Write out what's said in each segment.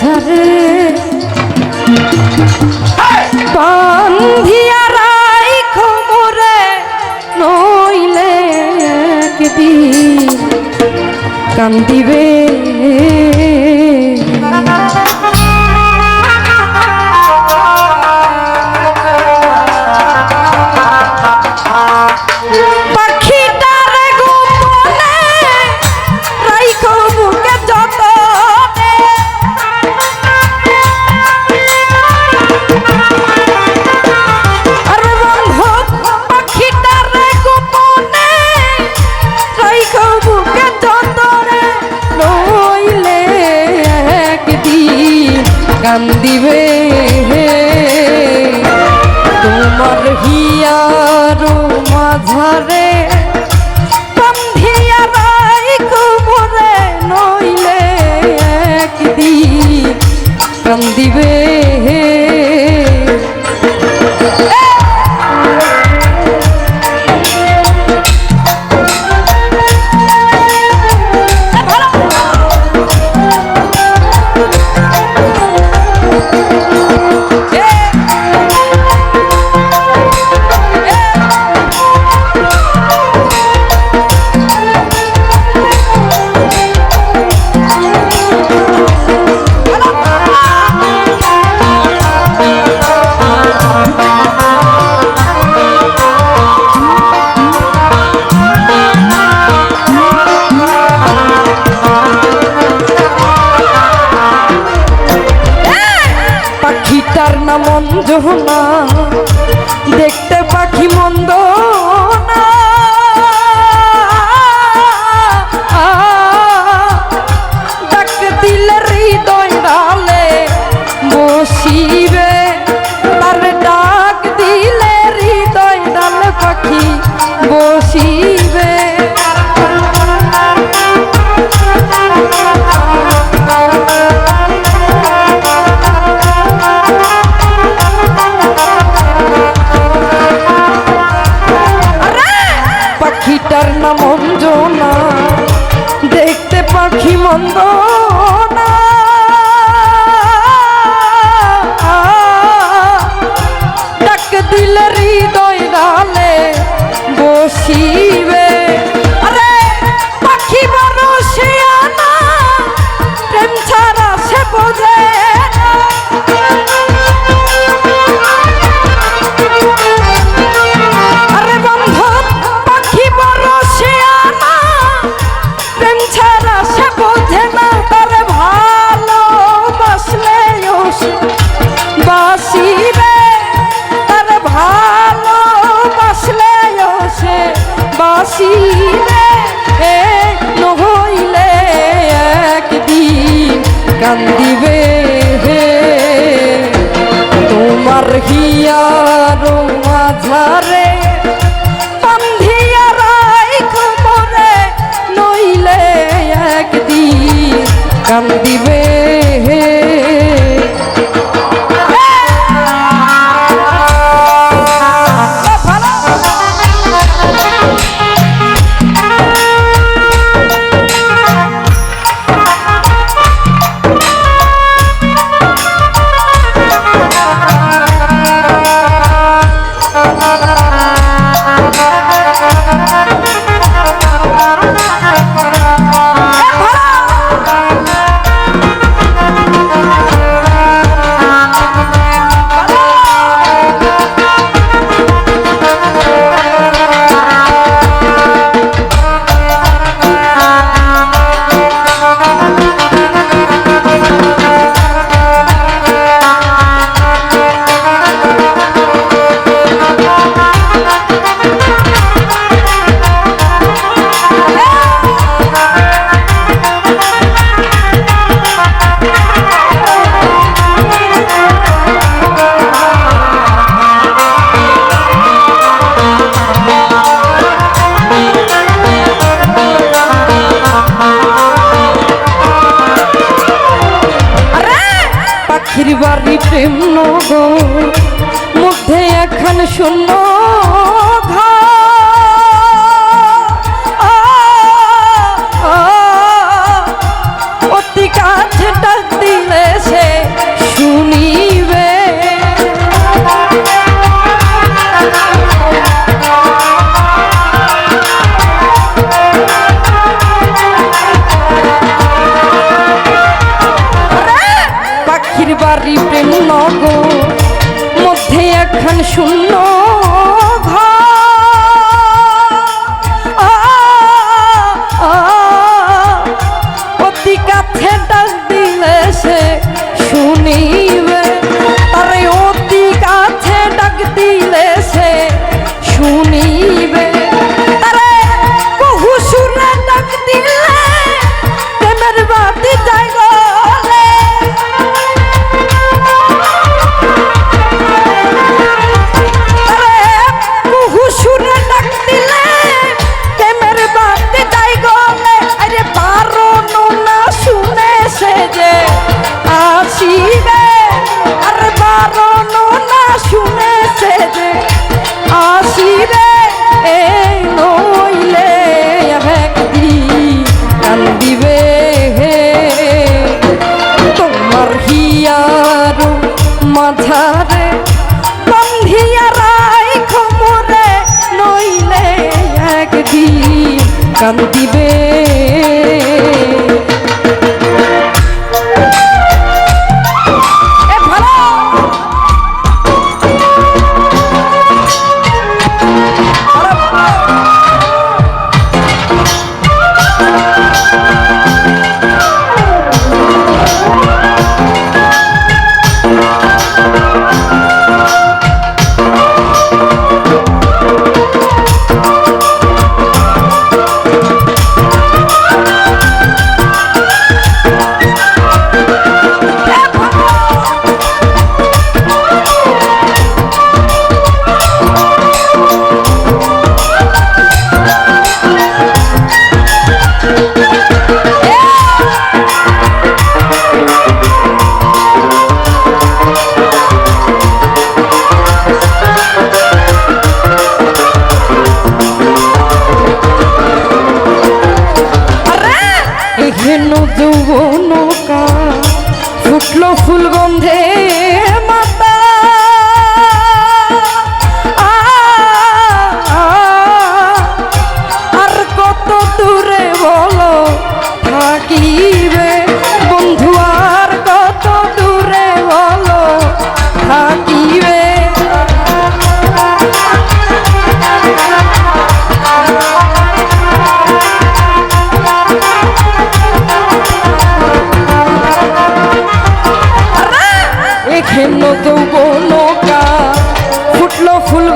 ঝরে dilrito ঘরে বান্ধিয়া রাইখ মরে নইলে একদিন কান্দিবে। গো মধ্যে এখন শূন্য। একদিন কান্দিবে এখানে কা ফুটলো ফুল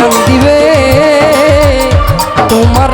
কান্দিবে তোমার